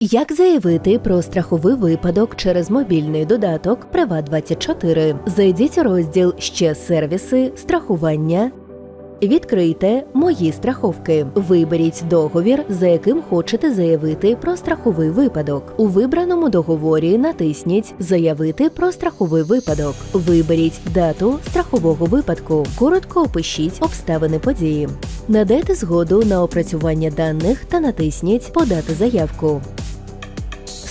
Як заявити про страховий випадок через мобільний додаток Приват24? Зайдіть у розділ Ще сервіси, страхування. Відкрийте Мої страховки. Виберіть договір, за яким хочете заявити про страховий випадок. У вибраному договорі натисніть Заявити про страховий випадок. Виберіть дату страхового випадку. Коротко опишіть обставини події. Надайте згоду на опрацювання даних та натисніть Подати заявку.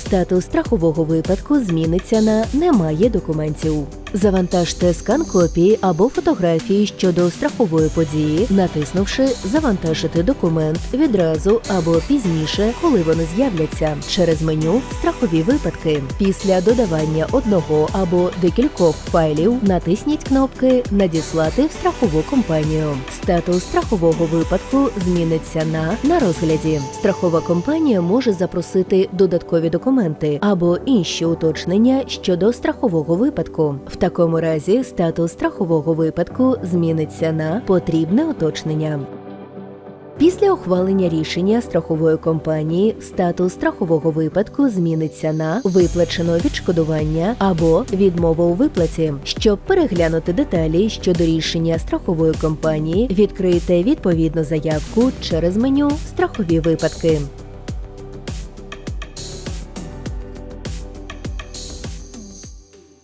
Статус страхового випадку зміниться на Немає документів. Завантажте скан копії або фотографії щодо страхової події, натиснувши Завантажити документ відразу або пізніше, коли вони з'являться через меню Страхові випадки. Після додавання одного або декількох файлів натисніть кнопки Надіслати в страхову компанію. Статус страхового випадку зміниться на на розгляді. Страхова компанія може запросити додаткові документи або інші уточнення щодо страхового випадку. Такому разі статус страхового випадку зміниться на потрібне уточнення. Після ухвалення рішення страхової компанії статус страхового випадку зміниться на виплачено відшкодування або відмова у виплаті. Щоб переглянути деталі щодо рішення страхової компанії, відкрийте відповідну заявку через меню Страхові випадки.